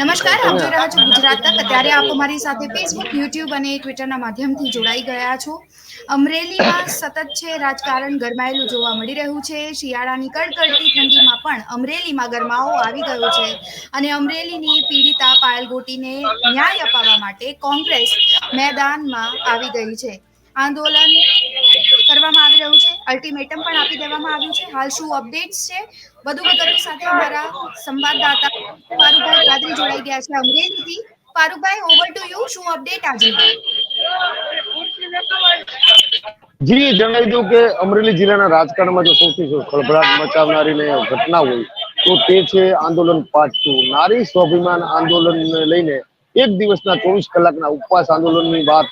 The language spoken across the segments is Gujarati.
નમસ્કાર, આપ જોઈ રહ્યા છો ગુજરાત તક. અત્યારે આપ અમારી સાથે ફેસબુક યુટ્યુબ અને ટ્વિટરના માધ્યમથી જોડાઈ ગયા છો. અમરેલીમાં સતત છે રાજકારણ ગરમાયેલું જોવા મળી રહ્યું છે. શિયાળાની કડકડતી ઠંડીમાં પણ અમરેલીમાં ગરમાવો આવી ગયો છે અને અમરેલીની પીડિતા પાયલ ગોટીને ન્યાય અપાવવા માટે કોંગ્રેસ મેદાનમાં આવી ગઈ છે. આંદોલન કરવામાં આવી રહ્યું છે. અલ્ટિમેટમ પણ આપી દેવામાં આવ્યું છે. હાલ શું અપડેટ્સ છે? વધુ વિગતો સાથે અમારા સંવાદદાતા પારુભાઈ કાદરી જોડાઈ ગયા છે અમરેલીથી. પારુભાઈ ઓવર ટુ યુ શું અપડેટ આજે? જી, જણાવી દઉં કે અમરેલી જિલ્લાના રાજકારણમાં જો સૌથી ખળભળાટ મચાવનારી ઘટના હોય, તો તે છે આંદોલન પાર્ટ ટુ નારી સ્વાભિમાન આંદોલનને લઈને એક દિવસના ચોવીસ કલાકના ઉપવાસ આંદોલનની વાત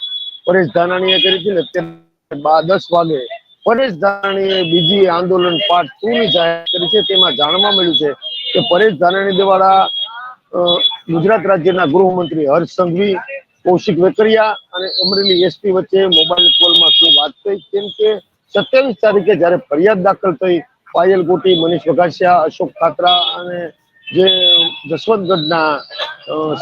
પરેશ ધાનાણીએ કરી હતી ને અત્યારે દસ વાગે પરેશ ધાનાણીએ બીજી આંદોલન પાર્ટ ટુ ની જાહેરાત કરી છે. તેમાં જાણવા મળ્યું છે કે પરેશ ધાનાણી દ્વારા ગુજરાત રાજ્યના ગૃહમંત્રી હર્ષ સંઘવી, કૌશિક વેકરિયા અને અમરેલી એસપી વચ્ચે મોબાઈલ કોલમાં શું વાત થઈ? કેમ કે સત્યાવીસ તારીખે જયારે ફરિયાદ દાખલ થઈ, પાયલ ગોટી, મનીષ વઘાસિયા, અશોક ખાતરા અને જે જસવંતગઢના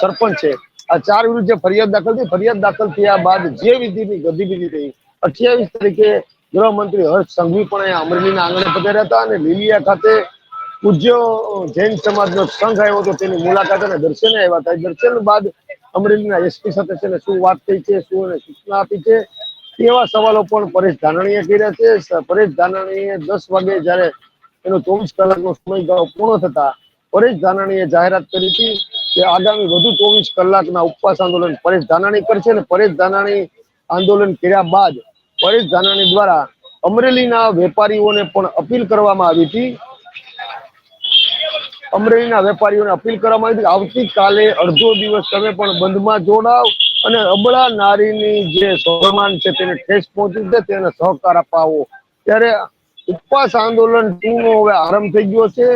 સરપંચ છે, આ ચાર વિરુદ્ધ જે ફરિયાદ દાખલ થઈ, ફરિયાદ દાખલ થયા બાદ જે વિધિની ગતિવિધિ થઈ અઠ્યાવીસ તારીખે ગૃહમંત્રી હર્ષ સંઘવી પણ અહીંયા અમરેલીના આંગણે પધાર્યા હતા અને લીલિયા ખાતે પૂજ્ય જૈન સમાજનો સંઘ આવ્યો હતો, તેની મુલાકાત અને દર્શને આવ્યા હતા. દર્શન બાદ અમરેલીના એસપી સાથે છે શું વાત થઈ છે, શું સૂચના આપી છે, એવા સવાલો પણ પરેશ ધાનાણીએ કર્યા છે. પરેશ ધાનાણીએ દસ વાગે જયારે એનો ચોવીસ કલાકનો સમયગાળો પૂર્ણ થતા પરેશ ધાનાણીએ જાહેરાત કરી હતી કે આગામી વધુ ચોવીસ કલાકના ઉપવાસ આંદોલન પરેશ ધાનાણી કરશે અને પરેશ ધાનાણી આંદોલન કર્યા બાદ પરેશ ધાનાણી દ્વારા અમરેલીના વેપારીઓને પણ અપીલ કરવામાં આવી હતી. અમરેલીના વેપારીઓને અપીલ કરવામાં આવી આવતીકાલે અડધો દિવસ તમે પણ બંધમાં જોડાવ અને અબળા નારીની જે સ્વાભિમાન છે તેને ઠેસ પહોંચી છે તેને સહકાર અપાવો. ત્યારે ઉપવાસ આંદોલન ટુ હવે આરંભ થઈ ગયો છે.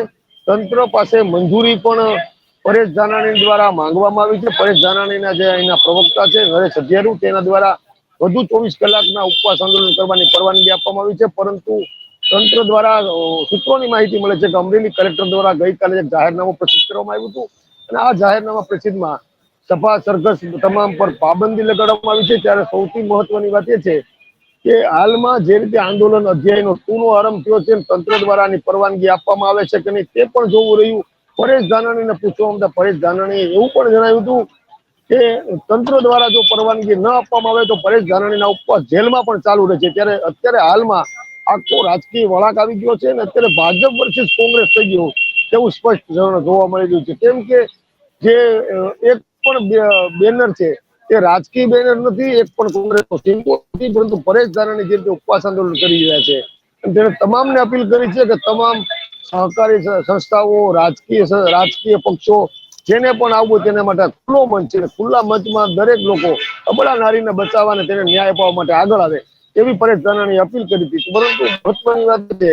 તંત્ર પાસે મંજૂરી પણ પરેશ ધાનાણી દ્વારા માંગવામાં આવી છે. પરેશ ધાનાણીના જે અહીંના પ્રવક્તા છે, નરેશ અધ્યારુ તેના દ્વારા વધુ ચોવીસ કલાકના ઉપવાસ આંદોલન કરવાની પરવાનગી આપવામાં આવી છે, પરંતુ તંત્ર દ્વારા સૂત્રોની માહિતી મળે છે કે અમરેલી કલેક્ટર દ્વારા ગઈકાલે એક જાહેરનામું પ્રસિદ્ધ કરવામાં આવ્યું હતું. અને આ જાહેરનામા પ્રસિદ્ધમાં સભા, સરઘસ તમામ પર પાબંદી લગાડવામાં આવી છે. ત્યારે સૌથી મહત્વની વાત એ છે કે હાલમાં જે રીતે આંદોલન અધ્યાયનો ટૂનો આરંભ થયો છે, તંત્ર દ્વારા આની પરવાનગી આપવામાં આવે છે કે નહીં તે પણ જોવું રહ્યું. પરેશ ધાનાણીને પૂછવામાં પરેશ ધાનાણીએ એવું પણ જણાવ્યું હતું કે તંત્ર દ્વારા જો પરવાનગી ન આપવામાં આવે તો પરેશ ધાનાણીના ઉપવાસ જેલમાં પણ ચાલુ રહે ત્યારે અત્યારે હાલમાં આખો રાજકીય વળાંક આવી ગયો છે અને અત્યારે ભાજપ વર્સિસ કોંગ્રેસ થઈ ગયું તેવું સ્પષ્ટ જોવા મળી રહ્યું છે. કેમ કે જે એક પણ બેનર છે એ રાજકીય બેનર નથી, એક પણ કોંગ્રેસનો સિમ્બોલ નથી, પરંતુ પરેશ ધાનાણી જે રીતે ઉપવાસ આંદોલન કરી રહ્યા છે તેને તમામને અપીલ કરી છે કે તમામ સહકારી સંસ્થાઓ, રાજકીય રાજકીય પક્ષો જેને પણ આવવું તેના માટે ખુલ્લો મંચ છે. ખુલ્લા મંચમાં દરેક લોકો અબળા નારીને બચાવવા અને તેને ન્યાય અપાવવા માટે આગળ આવે એવી પરેશ ધાનાણીએ અપીલ કરી હતી. પરંતુ મહત્વની વાત છે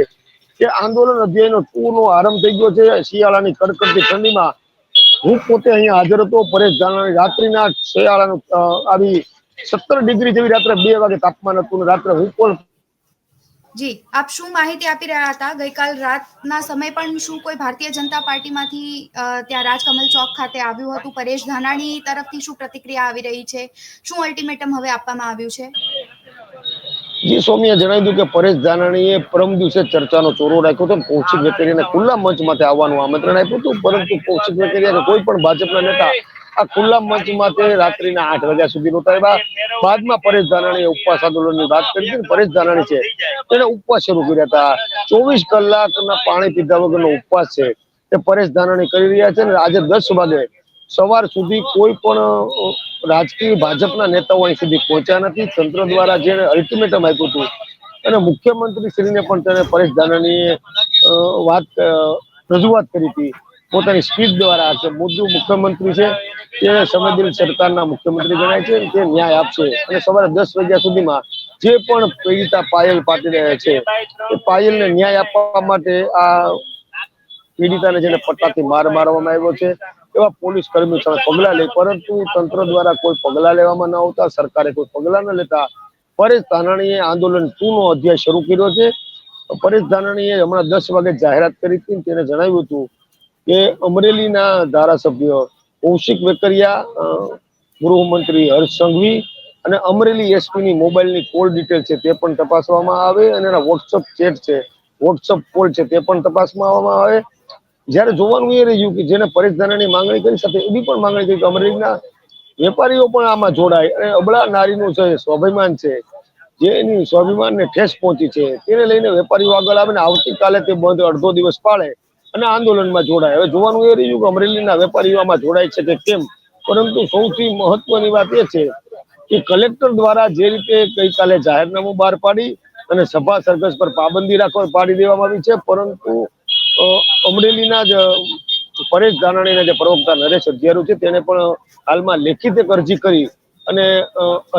કે આંદોલન અધ્યાયનો ટુ નો આરંભ થઈ ગયો છે. શિયાળાની કડકડતી ઠંડીમાં હું પોતે અહીંયા હાજર હતો. પરેશ ધાનાણી રાત્રિના શિયાળાનું આવી સત્તર ડિગ્રી જેવી રાત્રે બે વાગે તાપમાન હતું રાત્રે હું પણ જી, આપ શું માહિતી આપી રહ્યા હતા? ગઈકાલ રાતના સમય પણ શું કોઈ ભારતીય જનતા પાર્ટીમાંથી ત્યાં રાજકમલ ચોક ખાતે આવ્યું હતું? પરેશ ધાનાણી તરફથી શું પ્રતિક્રિયા આવી રહી છે? શું અલ્ટિમેટમ હવે આપવામાં આવ્યું છે? જી, સૌમ્ય જણાવી દઉં કે પરેશ ધાનાણીએ પરમ દિવસે ચર્ચાનો ચોરો રાખ્યો હતો કૌશિક વેકરીને ખુલ્લા મંચ માટે આવવાનું આમંત્રણ આપ્યું હતું. પરંતુ કૌશિક વેકરિયા કોઈ પણ ભાજપના નેતા આ ખુલ્લા મંચ માટે રાત્રિના આઠ વાગ્યા સુધી નહોતા બાદમાં પરેશ ધાનાણીએ ઉપવાસ આંદોલનની વાત કરી પરેશ ધાનાણી છે. તેને ઉપવાસ શરૂ કર્યા હતા. ચોવીસ કલાકના પાણી પીધા વગરનો ઉપવાસ છે. તે પરેશ ધાનાણી કરી રહ્યા છે આજે દસ વાગે સવાર સુધી કોઈ પણ રાજકીય ભાજપના નેતાઓ અહીં સુધી પહોંચ્યા નથી. તંત્ર દ્વારા જેને અલ્ટિમેટમ આપ્યું હતું. અને મુખ્યમંત્રી શ્રીને પણ તેને પરેશ ધાનાણીએ વાત રજૂઆત કરી હતી. પોતાની સ્પીચ દ્વારા કે મોદી મુખ્યમંત્રી છે, તે સંવેદનશીલ સરકારના મુખ્યમંત્રી ગણાય છે, તે ન્યાય આપશે. અને સવારે દસ વાગ્યા સુધીમાં જે પણ પીડિતા પાયલ પાટી રહ્યા છે, એ પાયલને ન્યાય આપવા માટે આ પીડિતાને જેને પટ્ટાથી માર મારવામાં આવ્યો છે, એવા પોલીસ કર્મી સામે પગલા લે, પરંતુ તંત્ર દ્વારા કોઈ પગલા લેવામાં ન આવતા, સરકારે કોઈ પગલા ન લેતા, પરેશ ધાનાણીએ આંદોલન ટુ નો અધ્યાય શરૂ કર્યો છે. પરેશ ધાનાણીએ હમણાં દસ વાગે જાહેરાત કરી હતી તેને જણાવ્યું હતું કે અમરેલીના ધારાસભ્ય કૌશિક વેકરિયા ગૃહમંત્રી હર્ષ સંઘવી અને અમરેલી એસપીની મોબાઈલની કોલ ડિટેલ છે તે પણ તપાસવામાં આવે અને એના વોટ્સઅપ ચેટ છે, વોટ્સઅપ કોલ છે તે પણ તપાસવામાં આવે. જ્યારે જોવાનું એ રહ્યું કે જેને પરેશ ધાનાની માંગણી કરી શકે એવી પણ માંગણી કરી કે અમરેલીના વેપારીઓ પણ આમાં જોડાય અને અબળા નારીનું જે સ્વાભિમાન છે, જે એની સ્વાભિમાનને ઠેસ પહોંચી છે, તેને લઈને વેપારીઓ આગળ આવે ને આવતીકાલે તે બંધ અડધો દિવસ પાળે. અને આંદોલનમાં જોડાય. હવે જોવાનું એ રહ્યું કે અમરેલીના વેપારીઓ આમાં જોડાય છે કે કેમ? પરંતુ સૌથી મહત્વની વાત એ છે કે કલેક્ટર દ્વારા જે રીતે ગઈકાલે જાહેરનામું બહાર પાડી અને સભા સરઘસ પર પાબંદી રાખવા પાડી દેવામાં આવી છે, પરંતુ અમરેલીના જ પરેશ ધાનાણીના જે પ્રવક્તા નરેશ અધ્યારુ છે, તેને પણ હાલમાં લેખિત એક અરજી કરી અને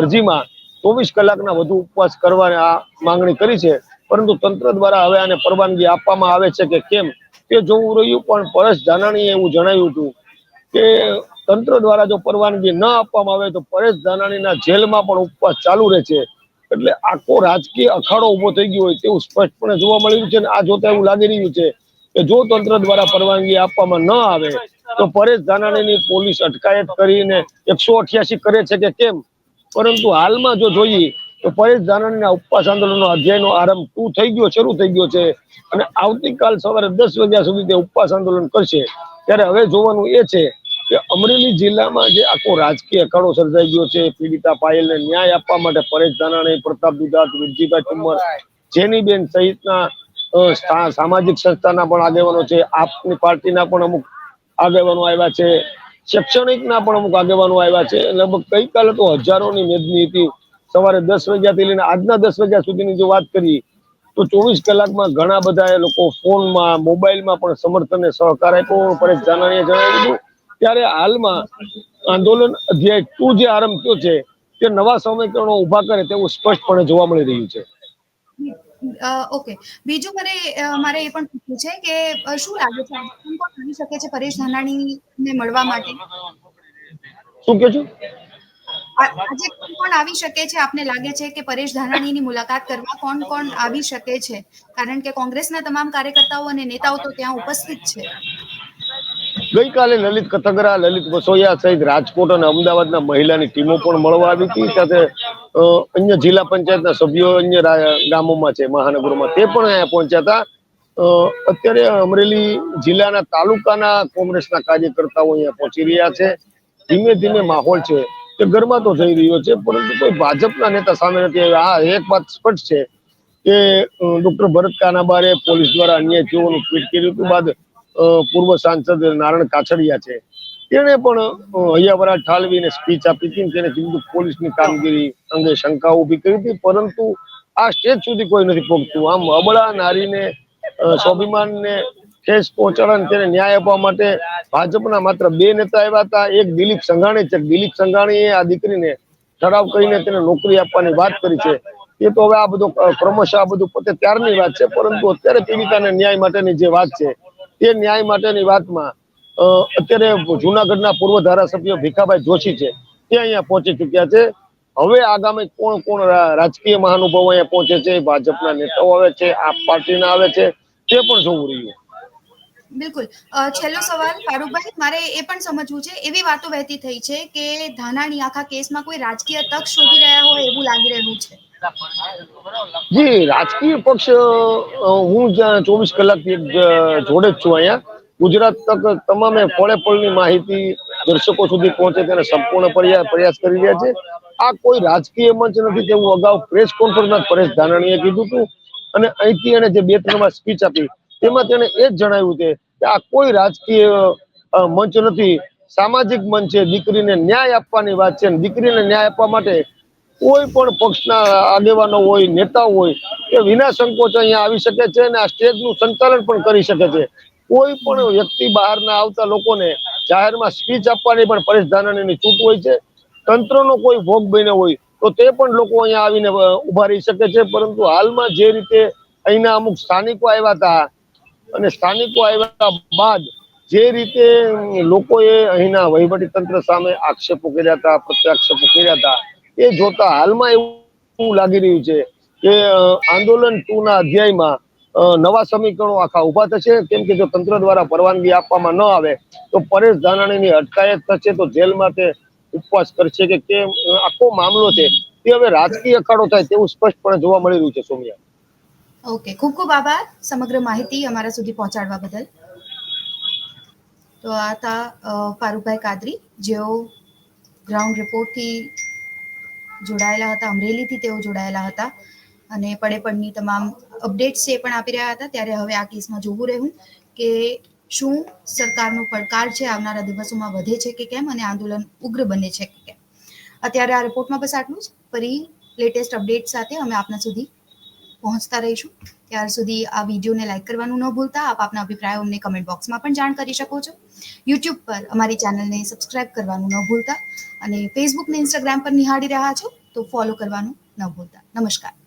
અરજીમાં ચોવીસ કલાકના વધુ ઉપવાસ કરવાની આ માંગણી કરી છે. પરંતુ તંત્ર દ્વારા હવે આને પરવાનગી આપવામાં આવે છે કે કેમ? તે જોવું રહ્યું, પણ પરેશ ધાનાણીએ એવું જણાવ્યું હતું કે તંત્ર દ્વારા જો પરવાનગી ન આપવામાં આવે તો પરેશ ધાનાણીના જેલમાં પણ ઉપવાસ ચાલુ રહે છે. એટલે આખો રાજકીય અખાડો ઊભો થઈ ગયો હોય તેવું સ્પષ્ટપણે જોવા મળી રહ્યું છે અને આ જોતા એવું લાગી રહ્યું છે કે જો તંત્ર દ્વારા પરવાનગી આપવામાં ન આવે તો પરેશ ધાનાણીની પોલીસ અટકાયત કરીને એકસો અઠ્યાસી કરે છે કે કેમ? પરંતુ હાલમાં જો જોઈએ તો પરેશ ધાનાણીના ઉપવાસ આંદોલનનો અધ્યાયનો આરંભ ટુ થઈ ગયો, શરૂ થઈ ગયો છે અને આવતીકાલ સવારે દસ વાગ્યા સુધી તે ઉપવાસ આંદોલન કરશે. ત્યારે હવે જોવાનું એ છે કે અમરેલી જિલ્લામાં જે આખો રાજકીય અખાડો સર્જાઈ ગયો છે, પીડિતા પાયલને ન્યાય આપવા માટે પરેશ ધાનાણી, પ્રતાપ દુધાત, વિરજીભાઈ ઠુમ્મર જેનીબેન સહિતના સામાજિક સંસ્થાના પણ આગેવાનો છે, આપની પાર્ટીના પણ અમુક આગેવાનો આવ્યા છે, શૈક્ષણિકના પણ અમુક આગેવાનો આવ્યા છે. લગભગ ગઈકાલે તો હજારોની મેદની હતી સવારે દસ વાગ્યાથી લઈને આજના દસ વાગ્યા સુધીની જો વાત કરીએ તો ચોવીસ કલાકમાં ઘણા બધા એ લોકો ફોનમાં મોબાઈલમાં પણ સમર્થન અને સહકાર આપ્યો. પરેશ જાનાણીએ જણાવી દીધું. ત્યારે હાલમાં આંદોલન અધ્યાય ટુ જે આરંભ થયો છે તે નવા સમીકરણો ઊભા કરે તેવું સ્પષ્ટપણે જોવા મળી રહ્યું છે. ઓકે. બીજું મને મારે એ પણ પૂછવું છે કે શું લાગે છે કોણ કરી શકે છે પરેશ ધાનાણીને મળવા માટે? શું કે છો? આજે કોણ કોણ આવી શકે છે? આપને લાગે છે કે પરેશ ધાનાણીની મુલાકાત કરવા કોણ કોણ આવી શકે છે? કારણ કે કોંગ્રેસના તમામ કાર્યકર્તાઓ અને નેતાઓ તો ત્યાં ઉપસ્થિત છે. ગઈકાલે લલિત કથગરા લલિત વસોયા સહિત રાજકોટ અને અમદાવાદના મહિલાની ટીમો પણ મળવા આવી હતી. સાથે અન્ય જિલ્લા પંચાયતના સભ્યો અન્ય ગામોમાં છે મહાનગરોમાં. તે પણ અહીંયા પહોંચ્યા હતા. અ, અત્યારે અમરેલી જિલ્લાના તાલુકાના કોંગ્રેસના કાર્યકર્તાઓ અહીંયા પહોંચી રહ્યા છે. ધીમે ધીમે માહોલ છે તે ગરમાતો થઈ રહ્યો છે, પરંતુ કોઈ ભાજપના નેતા સામે નથી આવ્યા. હા એક વાત સ્પષ્ટ છે કે ડોક્ટર ભરત કાનાબારે પોલીસ દ્વારા અન્યાય થયોનું ટ્વીટ કર્યું હતું. બાદ પૂર્વ સાંસદ નારાયણ કાછડિયા છે. તેણે પણ હૈયાવરા ઠાલવીને સ્પીચ આપી હતી તેને કીધું કે પોલીસની કામગીરી અંગે શંકા ઊભી કરી હતી. પરંતુ આ સ્ટેજ સુધી કોઈ નથી પહોંચતું. આમ અબળા નારીને સ્વાભિમાનને ઠેસ પહોંચાડવા તેને ન્યાય આપવા માટે ભાજપના માત્ર બે નેતા આવ્યા હતા. એક દિલીપ સંઘાણી છે. દિલીપ સંઘાણીએ આ દીકરીને ઠરાવ કરીને તેને નોકરી આપવાની વાત કરી છે. એ તો હવે આ બધું ક્રમશઃ આ બધું પોતે ત્યારની વાત છે, પરંતુ અત્યારે પીડિતાને ન્યાય માટેની જે વાત છે, તે ન્યાય માટેની વાતમાં અત્યારે જુનાગઢના પૂર્વ ધારાસભ્ય ભીખાભાઈ જોશી છે, તે અહીંયા પહોંચી ચુક્યા છે. હવે આગામી કોણ કોણ રાજકીય મહાનુભાવો અહીંયા પહોંચે છે, ભાજપના નેતાઓ આવે છે આપ પાર્ટીના આવે છે, તે પણ જોવું રહ્યું. બિલકુલ. છેલ્લો સવાલ ફારૂકભાઈ મારે એ પણ સમજવું છે. એવી વાતો વહેતી થઈ છે કે ધાનાણી આખા કેસમાં કોઈ રાજકીય તક શોધી રહ્યા હોય એવું લાગી રહ્યું છે. જી, રાજકીય પક્ષ હું જ્યાં ચોવીસ કલાકથી જોડે જ છું અહીંયા. ગુજરાત તક તમામે પળે પળની માહિતી દર્શકો સુધી પહોંચે તેને સંપૂર્ણ પ્રયા- પ્રયાસ કરી રહ્યા છે. આ કોઈ રાજકીય મંચ નથી તેવું અગાઉ પ્રેસ કોન્ફરન્સમાં પરેશ ધાનાણીએ કીધું હતું. અને અહીંથી એને જે બે ત્રણ વાર સ્પીચ આપી તેમાં તેને એ જ જણાવ્યું છે કે આ કોઈ રાજકીય મંચ નથી. સામાજિક મંચ છે. દીકરીને ન્યાય આપવાની વાત છે. દીકરીને ન્યાય આપવા માટે કોઈ પણ પક્ષના આગેવાનો હોય નેતા હોય, એ વિના સંકોચ અહીંયા આવી શકે છે અને આ સ્ટેજનું સંચાલન પણ કરી શકે છે. કોઈ પણ વ્યક્તિ બહારના આવતા લોકોને જાહેરમાં સ્પીચ આપવાની પણ પરેશ ધાનાણીની છૂટ હોય છે. તંત્રનો કોઈ ભોગ બન્યો હોય તો તે પણ લોકો અહીંયા આવીને ઊભા રહી શકે છે. પરંતુ હાલમાં જે રીતે અહીંના અમુક સ્થાનિકો આવ્યા હતા અને સ્થાનિકો આવ્યા બાદ જે રીતે લોકોએ અહીંના વહીવટી તંત્ર સામે આક્ષેપો કર્યા હતા, પ્રત્યાક્ષેપો કર્યા હતા, એ જોતા હાલમાં એવું લાગી રહ્યું છે કે આંદોલન ટુ ના અધ્યાયમાં નવા સમીકરણો આખા ઊભા થશે. કેમ કે જો તંત્ર દ્વારા પરવાનગી આપવામાં ન આવે, તો પરેશ ધાનાણીની અટકાયત થશે, તો જેલમાં તે ઉપવાસ કરશે કે કેમ? આખો મામલો છે, તે હવે રાજકીય અખાડો થાય તેવું સ્પષ્ટપણે જોવા મળી રહ્યું છે, સોમિયા. ઓકે ખૂબ ખૂબ આભાર સમગ્ર માહિતી અમારા સુધી પહોંચાડવા બદલ. તો આ હતા ફારૂકભાઈ કાદરી, જેઓ ગ્રાઉન્ડ રિપોર્ટથી જોડાયેલા હતા, અમરેલીથી તેઓ જોડાયેલા હતા. અને પડે પડની તમામ અપડેટ્સ એ પણ આપી રહ્યા હતા, ત્યારે હવે આ કેસમાં જોવું રહ્યું કે શું સરકારનો પડકાર છે, આવનારા દિવસોમાં વધે છે કે કેમ અને આંદોલન ઉગ્ર બને છે કે કેમ. અત્યારે આ રિપોર્ટમાં બસ આટલું જ. ફરી લેટેસ્ટ અપડેટ સાથે અમે આપના સુધી પહોંચતા રહીશું. ત્યાર સુધી આ વિડીયોને લાઈક કરવાનું ન ભૂલતા. આપ આપના અભિપ્રાયો અમને કમેન્ટ બોક્સમાં પણ જાણ કરી શકો છો. યુટ્યુબ પર અમારી ચેનલને સબસ્ક્રાઇબ કરવાનું ન ભૂલતા. અને ફેસબુક ને ઇન્સ્ટાગ્રામ પર નિહાળી રહ્યા છો તો ફોલો કરવાનું ન ભૂલતા. નમસ્કાર.